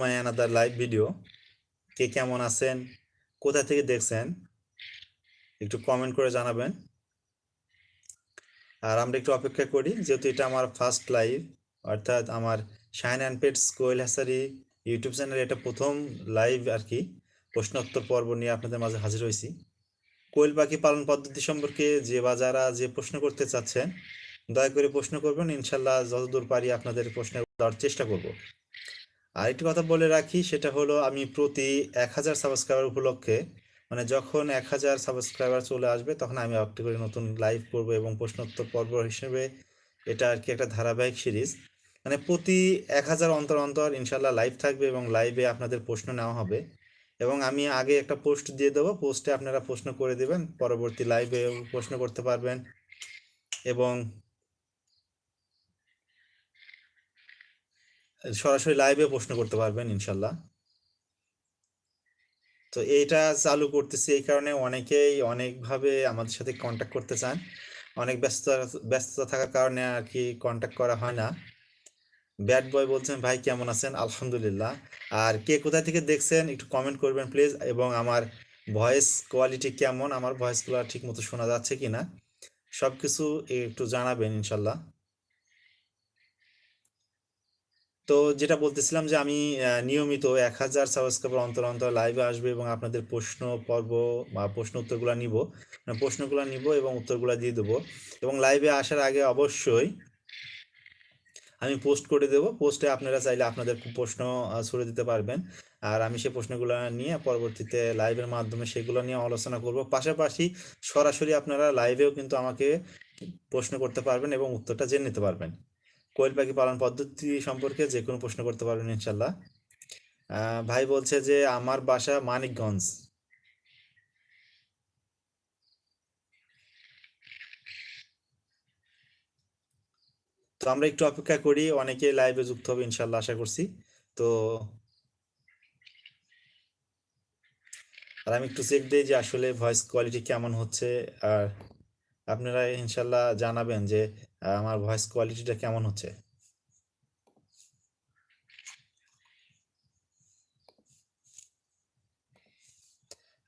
মাই another live video কে কেমন আছেন? কোথা থেকে দেখছেন? একটু কমেন্ট করে জানাবেন। আর আমরা একটু অপেক্ষা করি, যেহেতু এটা আমার ফার্স্ট লাইভ অর্থাৎ আমার Shine and Pets Koel Hasari YouTube চ্যানেলে এটা প্রথম লাইভ আর কি প্রশ্নোত্তর পর্ব নিয়ে আপনাদের মাঝে হাজির হয়েছি। কোয়েল পাখি পালন পদ্ধতি সম্পর্কে যে বা যারা যে প্রশ্ন করতে চাচ্ছেন, দয়া করে প্রশ্ন করবেন, ইনশাল্লাহ যতদূর পারি আপনাদের উত্তর দেওয়ার চেষ্টা করব। আর একটি কথা বলে রাখি, সেটা হলো আমি প্রতি এক হাজার সাবস্ক্রাইবার উপলক্ষে মানে যখন এক হাজার সাবস্ক্রাইবার চলে আসবে, তখন আমি একটি করে নতুন লাইভ করব এবং প্রশ্নোত্তর পর্ব হিসেবে এটা আর কি একটা ধারাবাহিক সিরিজ মানে প্রতি এক হাজার অন্তর অন্তর ইনশাল্লাহ লাইভ থাকবে এবং লাইভে আপনাদের প্রশ্ন নেওয়া হবে এবং আমি আগে একটা পোস্ট দিয়ে দেবো পোস্টে আপনারা প্রশ্ন করে দেবেন, পরবর্তী লাইভে প্রশ্ন করতে পারবেন এবং সরাসরি লাইভে প্রশ্ন করতে পারবেন, ইনশাল্লাহ। তো এইটা চালু করতেছি এই কারণে অনেকেই অনেকভাবে আমাদের সাথে কন্ট্যাক্ট করতে চান। অনেক ব্যস্ততা ব্যস্ততা থাকার কারণে আর কি কন্ট্যাক্ট করা হয় না। ব্যাড বয় বলছেন, ভাই, কেমন আছেন? আলহামদুলিল্লাহ। আর কে কোথা থেকে দেখছেন, একটু কমেন্ট করবেন প্লিজ এবং আমার ভয়েস কোয়ালিটি কেমন, আমার ভয়েসগুলো ঠিক মতো শোনা যাচ্ছে কি না সব কিছু একটু জানাবেন, ইনশাল্লাহ। তো যেটা বলতেছিলাম যে আমি নিয়মিত এক হাজার সাবস্ক্রাইবার অন্তর অন্তর লাইভে আসবে এবং আপনাদের প্রশ্ন, পর্ব বা প্রশ্ন উত্তরগুলো নিব। মানে প্রশ্নগুলো নিব এবং উত্তরগুলো দিয়ে দেবো। এবং লাইভে আসার আগে অবশ্যই আমি পোস্ট করে দেব। পোস্টে আপনারা চাইলে আপনাদের প্রশ্ন ছুড়ে দিতে পারবেন। আর আমি সেই প্রশ্নগুলো নিয়ে পরবর্তীতে লাইভের মাধ্যমে সেগুলো নিয়ে আলোচনা করব। পাশাপাশি সরাসরি আপনারা লাইভেও কিন্তু আমাকে প্রশ্ন করতে পারবেন এবং উত্তরটা জেনে নিতে পারবেন। কোয়েল পাখি পালন পদ্ধতি সম্পর্কে যে কোনো প্রশ্ন করতে পারবেন ইনশাল্লাহ ভাই বলছে যে আমার বাসা মানিকগঞ্জ। তো আমরা একটু অপেক্ষা করি, অনেকে লাইভে যুক্ত হবে ইনশাল্লাহ আশা করছি। তো আর আমি একটু চেক দিই যে আসলে ভয়েস কোয়ালিটি কেমন হচ্ছে, আর আপনারা ইনশাল্লাহ জানাবেন যে আমার ভয়েস কোয়ালিটিটা কেমন হচ্ছে?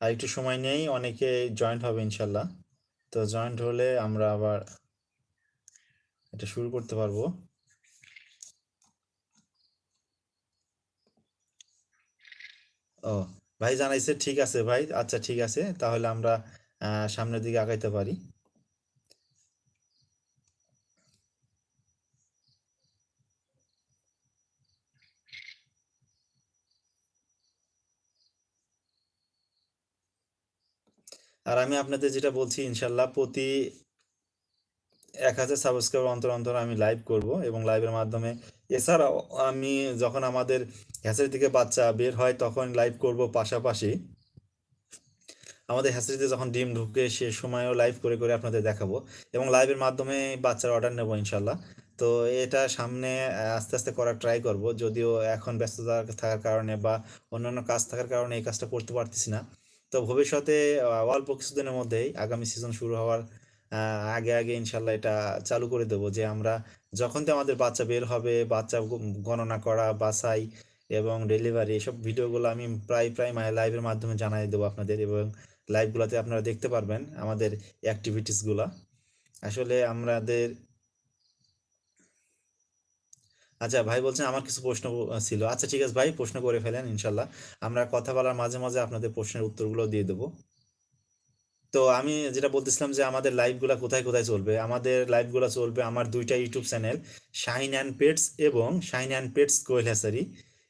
আর একটু সময় নেই, অনেকে জয়েন্ট হবে ইনশাল্লাহ। তো জয়েন্ট হলে আমরা আবার এটা শুরু করতে পারব। ও, ভাই জানাইছে, ঠিক আছে ভাই আচ্ছা ঠিক আছে, তাহলে আমরা সামনের দিকে আগাইতে পারি। আর আমি আপনাদের যেটা বলছি, ইনশাল্লাহ প্রতি এক হাজার সাবস্ক্রাইবার অন্তর অন্তর আমি লাইভ করব এবং লাইভের মাধ্যমে এছাড়াও আমি যখন আমাদের হ্যাচারি থেকে বাচ্চা বের হয় তখন লাইভ করব পাশাপাশি। আমাদের হ্যাচারিতে যখন ডিম ঢুকে সে সময়ও লাইভ করে করে আপনাদের দেখাবো এবং লাইভের মাধ্যমে বাচ্চার অর্ডার নেব ইনশাল্লাহ। তো এটা সামনে আস্তে আস্তে করার ট্রাই করব, যদিও এখন ব্যস্ততা থাকার কারণে বা অন্যান্য কাজ থাকার কারণে এই কাজটা করতে পারতেছি না। তো ভবিষ্যতে অল্প কিছুদিনের মধ্যেই আগামী সিজন শুরু হওয়ার আগে আগে ইনশাল্লাহ এটা চালু করে দেবো যে আমরা যখন তো আমাদের বাচ্চা বের হবে, বাচ্চা গণনা করা, বাছাই এবং ডেলিভারি এসব ভিডিওগুলো আমি প্রায় প্রায় মাই লাইভের মাধ্যমে জানাই দেবো আপনাদের এবং লাইভগুলোতে আপনারা দেখতে পারবেন আমাদের অ্যাক্টিভিটিসগুলো আসলে আমাদের আচ্ছা ভাই বলছেন আমার কিছু প্রশ্ন ছিল। আচ্ছা ঠিক আছে ভাই, প্রশ্ন করে ফেলেন ইনশাল্লাহ। আমরা কথা বলার মাঝে মাঝে আপনাদের প্রশ্নের উত্তরগুলো দিয়ে দেবো। তো আমি যেটা বলতেছিলাম যে আমাদের লাইভগুলো কোথায় কোথায় চলবে? আমাদের লাইভগুলো চলবে আমার দুইটা YouTube channel Shine and Pets এবং Shine and Pets Koel Hasari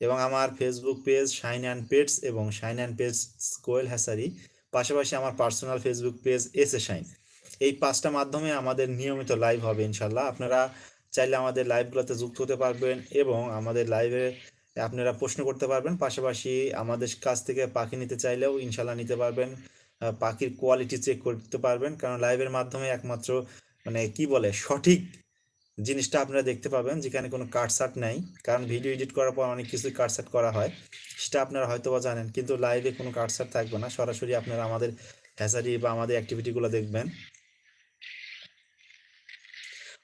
এবং আমার Facebook page Shine and Pets এবং Shine and Pets Koel Hasari পাশাপাশি আমার personal Facebook page S A Shine এই পাঁচটা মাধ্যমে আমাদের নিয়মিত লাইভ হবে ইনশাল্লাহ। আপনারা চাইলে আমাদের লাইভগুলোতে যুক্ত হতে পারবেন এবং আমাদের লাইভে আপনারা প্রশ্ন করতে পারবেন। পাশাপাশি আমাদের কাছ থেকে পাখি নিতে চাইলেও ইনশাল্লাহ নিতে পারবেন। পাখির কোয়ালিটি চেক করতে পারবেন। কারণ লাইভের মাধ্যমে একমাত্র মানে কি বলে, সঠিক জিনিসটা আপনারা দেখতে পাবেন, যেখানে কোনো কাটসাট নাই। কারণ ভিডিও এডিট করার পর অনেক কিছু কাটসাট করা হয়, সেটা আপনারা হয়তো বা জানেন। কিন্তু লাইভে কোনো কাটসাট থাকবে না। সরাসরি আপনারা আমাদের হ্যাচারি বা আমাদের অ্যাক্টিভিটিগুলো দেখবেন।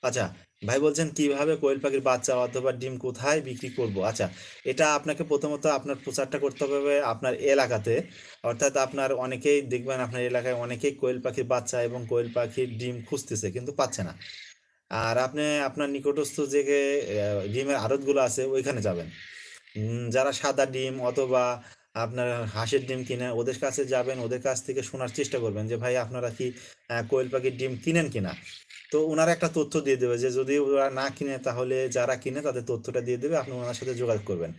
আচ্ছা ভাই বলছেন, কীভাবে কোয়েল পাখির বাচ্চা, অথবা ডিম কোথায় বিক্রি করব? আচ্ছা এটা আপনাকে প্রথমত আপনার প্রচারটা করতে হবে আপনার এলাকাতে। অর্থাৎ আপনার অনেকেই দেখবেন আপনার এলাকায় অনেকেই কোয়েল পাখির বাচ্চা এবং কোয়েল পাখির ডিম খুঁজতেছে, কিন্তু পাচ্ছে না। আর আপনি আপনার নিকটস্থ যে ডিমের আড়তগুলো আছে, ওইখানে যাবেন। যারা সাদা ডিম অথবা আপনার হাঁসের ডিম কিনে, ওদের কাছে যাবেন, ওদের কাছ থেকে শোনার চেষ্টা করবেন যে, ভাই, আপনারা কি কোয়েল পাখির ডিম কিনেন কিনা? তো ওনারা একটা তথ্য দিয়ে দেবে যে যদি ওরা না কিনে তাহলে যারা কিনে তাদের তথ্যটা দিয়ে দেবে, আপনি ওনার সাথে যোগাযোগ করবেন।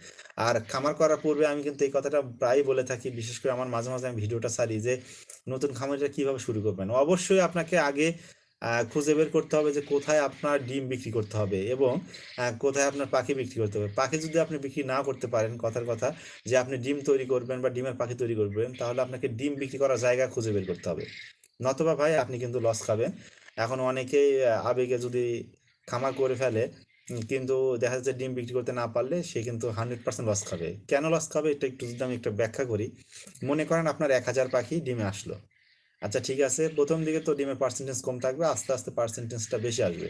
আর খামার করার পূর্বে আমি কিন্তু এই কথাটা প্রায়ই বলে থাকি, বিশেষ করে আমার মাঝে মাঝে আমি ভিডিওটা সারি যে নতুন খামারিটা কীভাবে শুরু করবেন। অবশ্যই আপনাকে আগে খুঁজে বের করতে হবে যে কোথায় আপনার ডিম বিক্রি করতে হবে এবং কোথায় আপনার পাখি বিক্রি করতে হবে। পাখি যদি আপনি বিক্রি না করতে পারেন, কথার কথা, যে আপনি ডিম তৈরি করবেন বা ডিমের পাখি তৈরি করবেন, তাহলে আপনাকে ডিম বিক্রি করার জায়গা খুঁজে বের করতে হবে। নতবা ভাই আপনি কিন্তু লস খাবেন। এখন অনেকেই আবেগে যদি খামার করে ফেলে কিন্তু দেখা যাচ্ছে ডিম বিক্রি করতে না পারলে সে কিন্তু হান্ড্রেড পার্সেন্ট লস খাবে। কেন লস খাবে? এটা একটু যদি আমি একটু ব্যাখ্যা করি। মনে করেন আপনার এক হাজার পাখি ডিমে আসলো। আচ্ছা ঠিক আছে, প্রথম দিকে তো ডিমের পার্সেন্টেজ কম থাকবে, আস্তে আস্তে পার্সেন্টেজটা বেশি আসবে।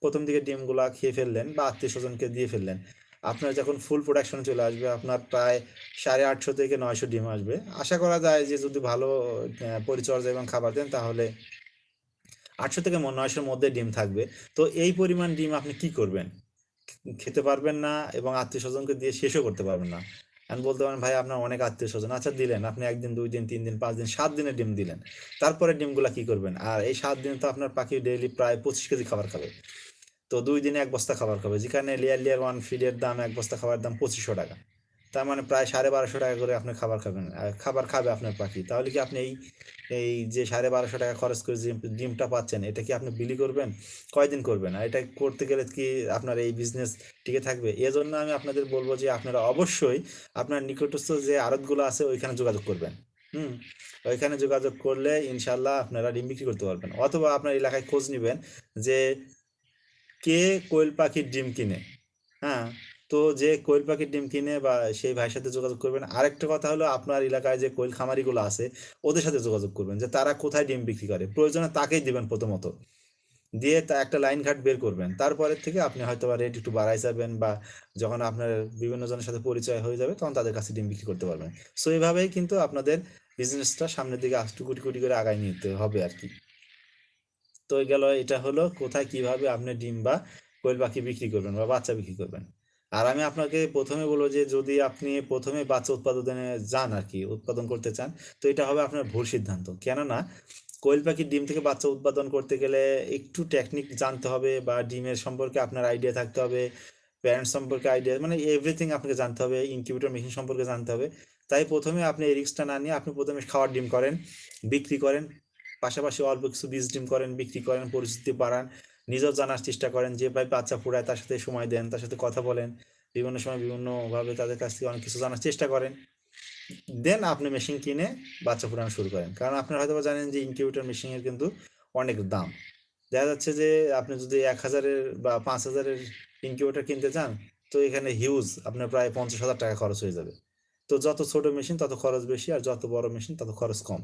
প্রথম দিকে ডিমগুলা খেয়ে ফেললেন বা আত্মীয় স্বজনকে দিয়ে ফেললেন। আপনার যখন ফুল প্রোডাকশনে চলে আসবে, আপনার প্রায় সাড়ে আটশো থেকে নয়শো ডিম আসবে। আশা করা যায় যে যদি ভালো পরিচর্যা এবং খাবার দেন, তাহলে আটশো থেকে নয়শোর মধ্যে ডিম থাকবে। তো এই পরিমাণ ডিম আপনি কি করবেন? খেতে পারবেন না এবং আত্মীয় স্বজনকে দিয়ে শেষও করতে পারবেন না। আমি বলতে পারেন, ভাই, আপনার অনেক আত্মীয় স্বজন। আচ্ছা দিলেন। আপনি একদিন, দুই দিন, তিন দিন, পাঁচ দিন, সাত দিনের ডিম দিলেন। তারপরে ডিমগুলা কি করবেন? আর এই সাত দিনে তো আপনার পাখি ডেইলি প্রায় পঁচিশ কেজি খাবার খাবে। তো দুই দিনে এক বস্তা খাবার খাবে। যেখানে লেয়ার লেয়ার ওয়ান ফিডের দাম এক বস্তা খাবার দাম পঁচিশশো টাকা। তার মানে প্রায় সাড়ে বারোশো টাকা করে আপনি খাবার খাবেন খাবার খাবে আপনার পাখি। তাহলে কি আপনি এই এই যে সাড়ে বারোশো টাকা খরচ করে যে ডিমটা পাচ্ছেন, এটা কি আপনি বিলি করবেন? কয়দিন করবেন? আর এটা করতে গেলে কি আপনার এই বিজনেস টিকে থাকবে? এজন্য আমি আপনাদের বলব যে আপনারা অবশ্যই আপনার নিকটস্থ যে আড়তগুলো আছে, ওইখানে যোগাযোগ করবেন। হুম? ওইখানে যোগাযোগ করলে ইনশাল্লাহ আপনারা ডিম বিক্রি করতে পারবেন। অথবা আপনার এলাকায় খোঁজ নেবেন যে কে কোয়েল পাখির ডিম কিনে হ্যাঁ? তো যে কোয়েল পাখির ডিম কিনে বা সেই ভাইয়ের সাথে যোগাযোগ করবেন। আরেকটা কথা হলো আপনার এলাকায় যে কোয়েল খামারিগুলো আছে, ওদের সাথে যোগাযোগ করবেন যে তারা কোথায় ডিম বিক্রি করে। প্রয়োজনে তাকেই দিবেন প্রথমত। দিয়ে তা একটা লাইন ঘাট বের করবেন। তারপরের থেকে আপনি হয়তো বা রেট একটু বাড়াই যাবেন বা যখন আপনার বিভিন্ন জনের সাথে পরিচয় হয়ে যাবে, তখন তাদের কাছে ডিম বিক্রি করতে পারবেন। সো এইভাবেই কিন্তু আপনাদের বিজনেসটা সামনের দিকে আস্টু কোটি কোটি করে আগায় নিতে হবে আর কি। তো গেল, এটা হলো কোথায় কীভাবে আপনি ডিম বা কোয়েল পাখি বিক্রি করবেন বা বাচ্চা বিক্রি করবেন। আর আমি আপনাকে প্রথমে বলব যে যদি আপনি প্রথমে বাচ্চা উৎপাদনে যান আর কি, উৎপাদন করতে চান, তো এটা হবে আপনার ভুল সিদ্ধান্ত। কেননা কোয়েল পাখির ডিম থেকে বাচ্চা উৎপাদন করতে গেলে একটু টেকনিক জানতে হবে বা ডিমের সম্পর্কে আপনার আইডিয়া থাকতে হবে প্যারেন্ট সম্পর্কে আইডিয়া মানে এভরিথিং আপনাকে জানতে হবে ইনকিউবেটর মেশিন সম্পর্কে জানতে হবে। তাই প্রথমে আপনি এই রিক্সটা না নিয়ে আপনি প্রথমে খাওয়ার ডিম করেন, বিক্রি করেন, পাশাপাশি অল্প কিছু বীজ ডিম করেন, বিক্রি করেন, পরিস্থিতি বাড়ান নিজেও জানার চেষ্টা করেন যে, ভাই, বাচ্চা ফুরায় তার সাথে সময় দেন, তার সাথে কথা বলেন। বিভিন্ন সময় বিভিন্নভাবে তাদের কাছ থেকে অনেক কিছু জানার চেষ্টা করেন। দেন আপনি মেশিন কিনে বাচ্চা ফুরানো শুরু করেন। কারণ আপনি হয়তো জানেন যে ইনকিউবেটর মেশিনের কিন্তু অনেক দাম। দেখা যাচ্ছে যে, আপনি যদি এক হাজারের বা পাঁচ হাজারের ইনকিউবেটর কিনতে চান, তো এখানে হিউজ আপনার প্রায় পঞ্চাশ হাজার টাকা খরচ হয়ে যাবে। তো যত ছোট মেশিন তত খরচ বেশি, আর যত বড় মেশিন তত খরচ কম।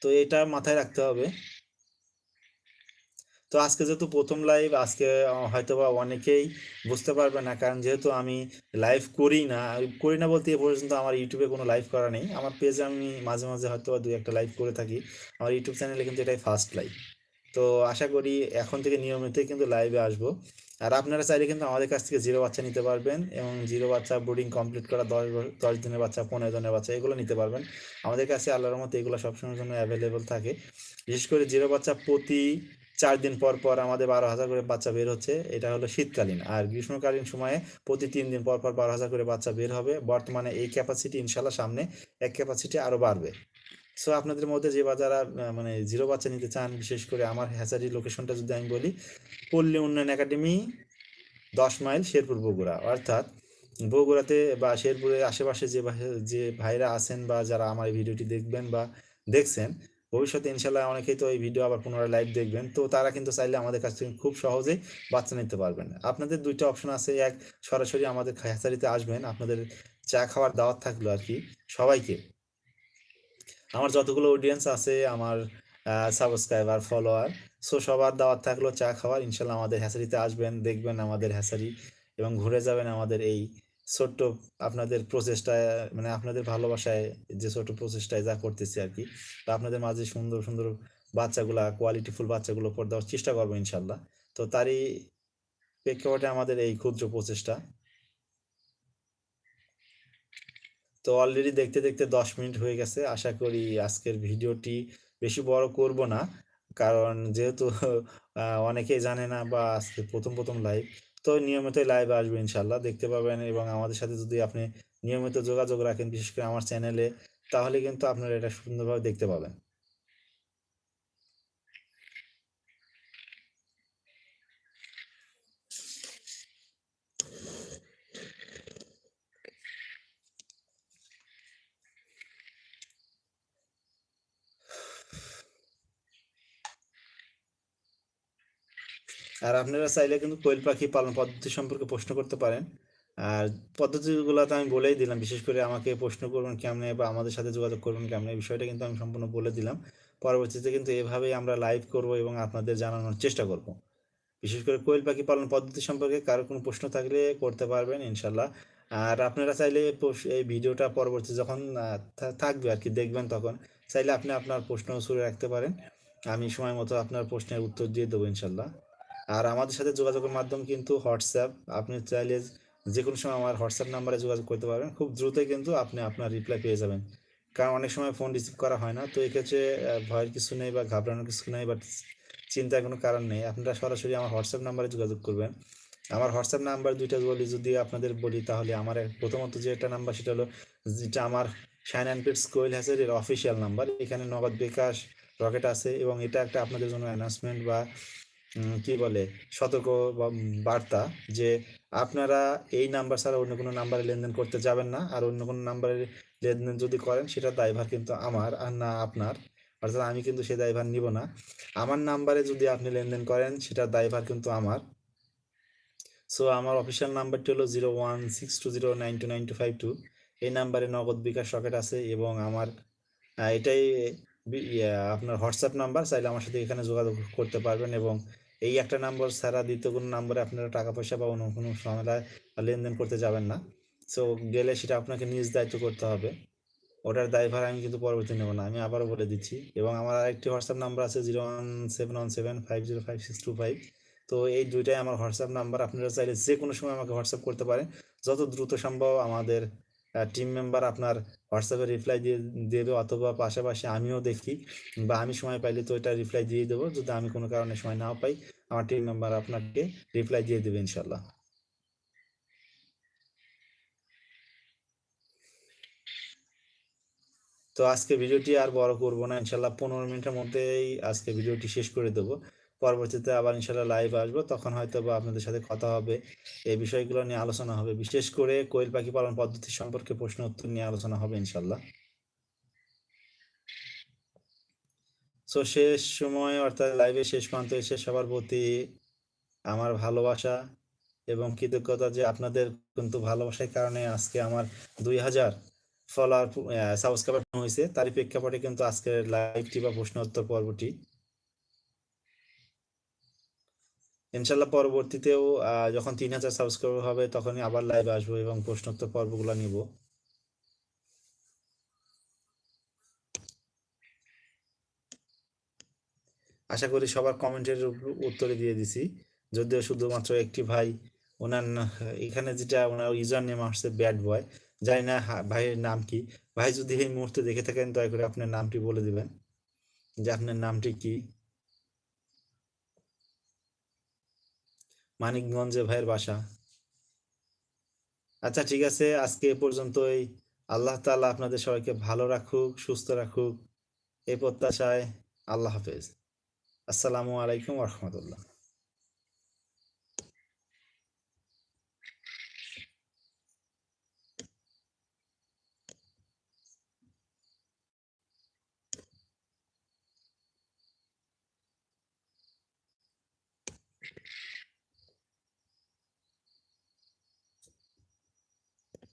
তো এটা মাথায় রাখতে হবে। তো আজকে যেহেতু প্রথম লাইভ আজকে আহ, হয়তোবা অনেকেই বুঝতে পারবে না কারণ যেহেতু আমি লাইভ করি না করি না বলতে এ পর্যন্ত আমার ইউটিউবে কোনো লাইভ করা নেই। আমার পেজে আমি মাঝে মাঝে হয়তো বা দুই একটা লাইভ করে থাকি। আমার ইউটিউব চ্যানেলে কিন্তু এটাই ফার্স্ট লাইভ তো আশা করি এখন থেকে নিয়মিতই কিন্তু লাইভে আসব। আর আপনারা চাইলে কিন্তু আমাদের কাছ থেকে জিরো বাচ্চা নিতে পারবেন এবং জিরো বাচ্চা বোর্ডিং কমপ্লিট করা দশ দশ দিনের বাচ্চা পনেরো দিনের বাচ্চা এগুলো নিতে পারবেন। আমাদের কাছে আল্লাহর মতো এগুলো সবসময়ের জন্য অ্যাভেলেবল থাকে। বিশেষ করে জিরো বাচ্চা প্রতি চার দিন পর পর আমাদের বারো হাজার করে বাচ্চা বের হচ্ছে। এটা হলো শীতকালীন। আর গ্রীষ্মকালীন সময়ে প্রতি তিন দিন পর পর বারো হাজার করে বাচ্চা বের হবে। বর্তমানে এই ক্যাপাসিটি ইনশাল্লাহ সামনে এক ক্যাপাসিটি আরও বাড়বে। সো আপনাদের মধ্যে যে বাজারা আহ, মানে জিরো বাচ্চা নিতে চান বিশেষ করে আমার হ্যাচারি লোকেশনটা যদি আমি বলি পল্লী উন্নয়ন একাডেমি দশ মাইল শেরপুর বগুড়া। অর্থাৎ বগুড়াতে বা শেরপুরের আশেপাশে যে যে ভাইরা আছেন বা যারা আমার ভিডিওটি দেখবেন বা দেখছেন ভবিষ্যতে ইনশাল্লাহ অনেকেই তো এই ভিডিও আবার পুনরায় লাইভ দেখবেন। তো তারা কিন্তু চাইলে আমাদের কাছ থেকে খুব সহজেই বাচ্চা নিতে পারবেন। আপনাদের দুইটা অপশন আছে, এক সরাসরি আমাদের হ্যাচারিতে আসবেন, আপনাদের চা খাওয়ার দাওয়াত থাকল আর কি, সবাইকে। আমার যতগুলো অডিয়েন্স আছে, আমার সাবস্ক্রাইবার ফলোয়ার সো সবার দাওয়াত থাকল চা খাওয়ার, ইনশাল্লাহ আমাদের হ্যাসারিতে আসবেন, দেখবেন আমাদের হ্যাসারি এবং ঘুরে যাবেন আমাদের এই ছোট্ট আপনাদের প্রচেষ্টায় মানে আপনাদের ভালোবাসায় যে ছোট্ট প্রচেষ্টায় যা করতেছি আর কি, তো আপনাদের মাঝে সুন্দর সুন্দর বাচ্চাগুলা কোয়ালিটিফুল বাচ্চাগুলো পর দেওয়ার চেষ্টা করব ইনশাল্লাহ তো তারই প্রেক্ষাপটে আমাদের এই ক্ষুদ্র প্রচেষ্টা। তো অলরেডি দেখতে দেখতে দশ মিনিট হয়ে গেছে। আশা করি আজকের ভিডিওটি বেশি বড় করব না, কারণ যেহেতু অনেকেই জানে না বা আজকে প্রথম প্রথম লাইভ তো নিয়মিত লাইভ আসবে ইনশাল্লাহ দেখতে পাবেন এবং আমাদের সাথে যদি আপনি নিয়মিত যোগাযোগ রাখেন, বিশেষ করে আমার চ্যানেলে তাহলে কিন্তু আপনারা এটা সুন্দরভাবে দেখতে পাবেন। আর আপনারা চাইলে কিন্তু কোয়েল পাখি পালন পদ্ধতি সম্পর্কে প্রশ্ন করতে পারেন। আর পদ্ধতিগুলো তো আমি বলেই দিলাম, বিশেষ করে আমাকে প্রশ্ন করবেন কেমনে বা আমাদের সাথে যোগাযোগ করবেন কেমনে, এই বিষয়টা কিন্তু আমি সম্পূর্ণ বলে দিলাম। পরবর্তীতে কিন্তু এভাবেই আমরা লাইভ করব এবং আপনাদের জানানোর চেষ্টা করব। বিশেষ করে কোয়েল পাখি পালন পদ্ধতি সম্পর্কে কারও কোনো প্রশ্ন থাকলে করতে পারবেন ইনশাল্লাহ আর আপনারা চাইলে এই ভিডিওটা পরবর্তী যখন থাকবে আর কি, দেখবেন তখন, চাইলে আপনি আপনার প্রশ্ন শুরু রাখতে পারেন। আমি সময় মতো আপনার প্রশ্নের উত্তর দিয়ে দেবো ইনশাল্লাহ আর আমাদের সাথে যোগাযোগের মাধ্যম কিন্তু হোয়াটসঅ্যাপ। আপনি চাইলে যে কোনো সময় আমার হোয়াটসঅ্যাপ নাম্বারে যোগাযোগ করতে পারবেন। খুব দ্রুতই কিন্তু আপনি আপনার রিপ্লাই পেয়ে যাবেন। কারণ অনেক সময় ফোন রিসিভ করা হয় না। তো এক্ষেত্রে ভয়ের কিছু নেই বা ঘাবড়ানোর কিছু নেই বা চিন্তার কোনো কারণ নেই। আপনারা সরাসরি আমার হোয়াটসঅ্যাপ নাম্বারে যোগাযোগ করবেন। আমার হোয়াটসঅ্যাপ নাম্বার দুইটা বলি, যদি আপনাদের বলি তাহলে আমার প্রথমত যেটা নাম্বার সেটা হলো, যেটা আমার শাইন অ্যান্ড পিটস কোয়েল হ্যাসের এর অফিসিয়াল নাম্বার। এখানে নগদ বিকাশ, রকেট আছে এবং এটা একটা আপনাদের জন্য অ্যানাউন্সমেন্ট বা কি বলে, সতর্ক বার্তা যে আপনারা এই নাম্বার ছাড়া অন্য কোনো নাম্বারে লেনদেন করতে যাবেন না। আর অন্য কোনো নাম্বারে লেনদেন যদি করেন, সেটা দায়ভার কিন্তু আমার আর না আপনার। অর্থাৎ আমি কিন্তু সে দায়ভার নিব না। আমার নাম্বারে যদি আপনি লেনদেন করেন সেটার দায়ভার কিন্তু আমার। সো আমার অফিসিয়াল নাম্বারটি হলো zero one six two zero nine two nine two five two এই নাম্বারে নগদ বিকাশ সকেট আছে এবং আমার এটাই আপনার হোয়াটসঅ্যাপ নাম্বার, চাইলে আমার সাথে এখানে যোগাযোগ করতে পারবেন এবং এই একটা নাম্বার ছাড়া দ্বিতীয় কোনো নাম্বারে আপনারা টাকা পয়সা বা অন্য কোনো ঝামেলায় লেনদেন করতে যাবেন না। সো গেলে সেটা আপনাকে নিজ দায়িত্ব করতে হবে। ওটার দায়ভার আমি কিন্তু পরবর্তী নেব না, আমি আবারও বলে দিচ্ছি। এবং আমার আরেকটি হোয়াটসঅ্যাপ নাম্বার আছে zero one seven one seven five zero five six two five. তো এই দুইটাই আমার হোয়াটসঅ্যাপ নাম্বার, আপনারা চাইলে যে কোনো সময় আমাকে হোয়াটসঅ্যাপ করতে পারেন। যত দ্রুত সম্ভব আমাদের টিম মেম্বার আপনার হোয়াটসঅ্যাপে রিপ্লাই দিয়ে দেবে অথবা পাশাপাশি আমিও দেখি বা আমি সময় পাইলে তো এটা রিপ্লাই দিয়ে দেবো। যদি আমি কোনো কারণে সময় নাও পাই, আমার টিম মেম্বার আপনাকে রিপ্লাই দিয়ে দেবে ইনশাল্লাহ তো আজকে ভিডিওটি আর বড় করব না। ইনশাল্লাহ পনেরো মিনিটের মধ্যেই আজকে ভিডিওটি শেষ করে দেবো। পরবর্তীতে আবার ইনশাল্লাহ লাইভ আসব। তখন হয়তো বা আপনাদের সাথে কথা হবে। এই বিষয়গুলো নিয়ে আলোচনা হবে। বিশেষ করে কোয়েল পাখি পালন পদ্ধতি সম্পর্কে প্রশ্ন উত্তর নিয়ে আলোচনা হবে ইনশাল্লাহ। সো শেষ সময় অর্থাৎ লাইভে শেষ প্রান্ত এসে সবার প্রতি আমার ভালোবাসা এবং কৃতজ্ঞতা যে আপনাদের কিন্তু ভালোবাসার কারণে আজকে আমার দুই হাজার ফলোয়ার সাবস্ক্রাইবার হয়েছে। তারই প্রেক্ষাপটে কিন্তু আজকের লাইভটি বা প্রশ্ন উত্তর পর্বটি ইনশাল্লাহ পরবর্তীতেও যখন তিন হাজার সাবস্ক্রাইবার হবে, তখনই আবার লাইভে আসব এবং প্রশ্নোত্তর পর্বগুলো নিব। আশা করি সবার কমেন্টের উত্তরে দিয়ে দিছি। যদিও শুধুমাত্র একটি ভাই, ওনার এখানে যেটা ওনার ইউজার নেম আসছে ব্যাড বয় জানি না ভাইয়ের নাম কি। ভাই যদি এই মুহূর্তে দেখে থাকেন, দয়া করে আপনার নামটি বলে দিবেন। যে আপনার নামটি কি? মানিকগঞ্জে ভাইয়ের বাসা। আচ্ছা ঠিক আছে, আজকে এ পর্যন্তই। আল্লাহ তালা আপনাদের সবাইকে ভালো রাখুক, সুস্থ রাখুক। এই প্রত্যাশায় আল্লাহ হাফেজ। আসসালামু আলাইকুম রহমতুল্লাহ।